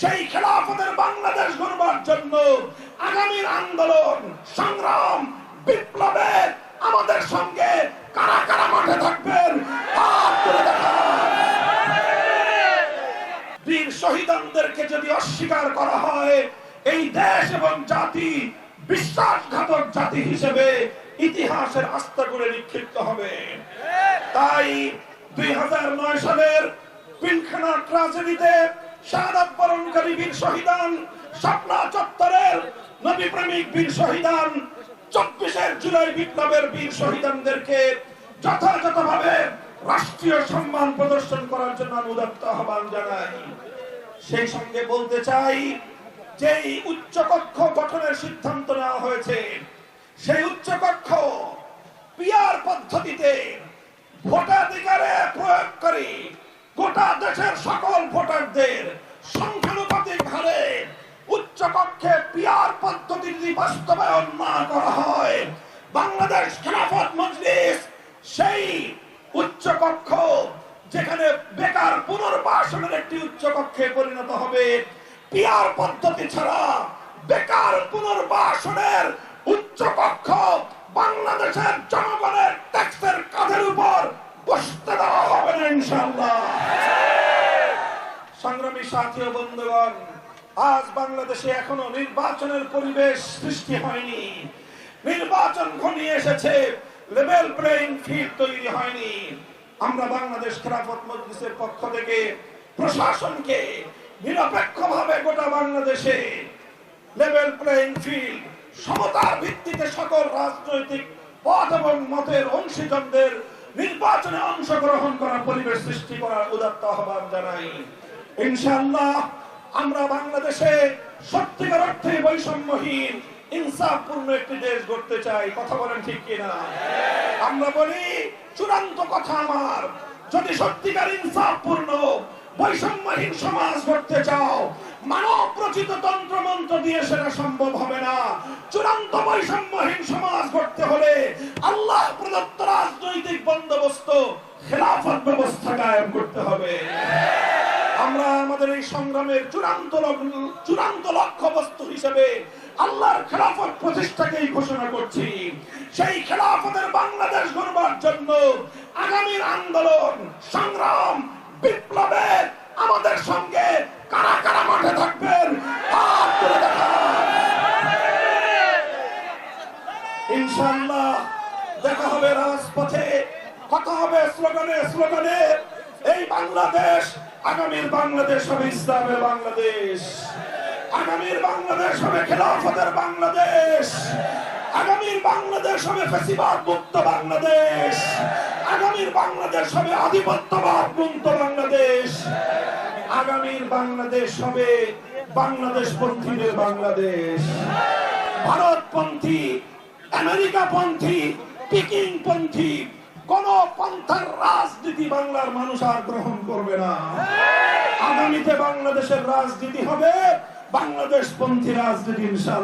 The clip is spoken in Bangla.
সেই খেলাফতের বাংলাদেশ গড়বার জন্য আগামীর আন্দোলন, সংগ্রাম, বিপ্লবে আমাদের সঙ্গে কারা কারা মাঠে থাকবেন বীর শহীদানদেরকে যদি অস্বীকার করা হয়, এই দেশ এবং জাতি বিশ্বাসঘাতক জাতি হিসেবে ইতিহাসের আস্থা করে নিক্ষিপ্ত হবে। তাই দুই হাজার নয় সালের পিলখানা ট্রাজেডিতে শাহাদাত বরণকারী বীর শহীদান চত্বরের নবী প্রেমিক বীর শহীদান, চব্বিশের জুলাই বিপ্লবের বীর শহীদানদেরকে যথাযথভাবে রাষ্ট্রীয় সম্মান প্রদর্শন করার জন্য আমি উদাত্ত আহ্বান জানাই। সেই সঙ্গে বলতে চাই, যেই উচ্চকক্ষ গঠনের সিদ্ধান্ত নেওয়া হয়েছে, সেই উচ্চ উচ্চকক্ষ পিয়ার পদ্ধতিতে উচ্চকক্ষে পিয়ার পদ্ধতি যদি বাস্তবায়ন না করা হয়। বাংলাদেশ খেলাফত মজলিস, সেই উচ্চকক্ষ যেখানে বেকার পুনর্বাসনের একটি উচ্চকক্ষে পরিণত হবে। পিয়ার পদ্ধতি ছাড়া বেকার পুনর্বাসনের উচ্চকক্ষ বাংলাদেশের জনগণের ট্যাক্সের কাঁধের উপর বসতে দেওয়া হবে না ইনশাআল্লাহ। সংগ্রামী সাথী বন্ধুগণ আজ বাংলাদেশে এখনও নির্বাচনের পরিবেশ সৃষ্টি হয়নি। নির্বাচন ঘনিয়ে এসেছে, লেভেল প্লেইং ফিল্ড তৈরি হয়নি। আমরা বাংলাদেশ খেলাফত মজলিসের পক্ষ থেকে প্রশাসনকে নিরপেক্ষভাবে গোটা বাংলাদেশে লেভেল প্লেইং ফিল্ড, সমতার ভিত্তিতে সকল রাজনৈতিক পথ এবং মতের অংশীজনদের নির্বাচনে অংশগ্রহণ করার পরিবেশ সৃষ্টি করার উদাত্ত আহ্বান জানাই। ইনশাআল্লাহ আমরা বাংলাদেশে সত্যিকার অর্থে বৈষম্যহীন, ইনসাফপূর্ণ একটি দেশ গড়তে চাই। কথা বলেন ঠিক কিনা? আমরা বলি, চূড়ান্ত কথা আমার, যদি সত্যিকার ইনসাফপূর্ণ, বৈষম্যহীন সমাজ গড়তে চাও মানব রচিত তন্ত্র মন্ত্র দিয়ে সেটা সম্ভব হবে না। চূড়ান্ত বৈষম্যহীন সমাজ গড়তে হলে আল্লাহ প্রদত্ত রাজনৈতিক বন্দোবস্ত, খেলাফত ব্যবস্থা কায়েম করতে হবে। আমরা আমাদের এই সংগ্রামের চূড়ান্ত চূড়ান্ত লক্ষ্য বস্তু হিসেবে আল্লাহর খেলাফত প্রতিষ্ঠাকেই ঘোষণা করছি সেই খেলাফতের বাংলাদেশ গড়বার জন্য আগামীর আন্দোলন, সংগ্রাম, বিপ্লবে আমাদের সঙ্গে কারা কারা মাঠে থাকবেন। ইনশাআল্লাহ দেখা হবে রাজপথে, কথা হবে স্লোগানে স্লোগানে, এই বাংলাদেশ আগামীর বাংলাদেশ হবে ইসলামের বাংলাদেশ। আগামীর বাংলাদেশ হবে খেলাফতের বাংলাদেশ। আগামীর বাংলাদেশ হবে ফেসিবাদ মুক্ত বাংলাদেশ। আগামীর বাংলাদেশ হবে আধিপত্যবাদ মুক্ত বাংলাদেশ। আগামীর বাংলাদেশ হবে বাংলাদেশ পন্থীদের বাংলাদেশ। ভারতপন্থী আমেরিকা পন্থী পিকিং পন্থী কোন পন্থার রাজনীতি বাংলার মানুষ আর গ্রহণ করবে না। আগামীতে বাংলাদেশের রাজনীতি হবে বাংলাদেশ পন্থী রাজনীতি ইনশাআল্লাহ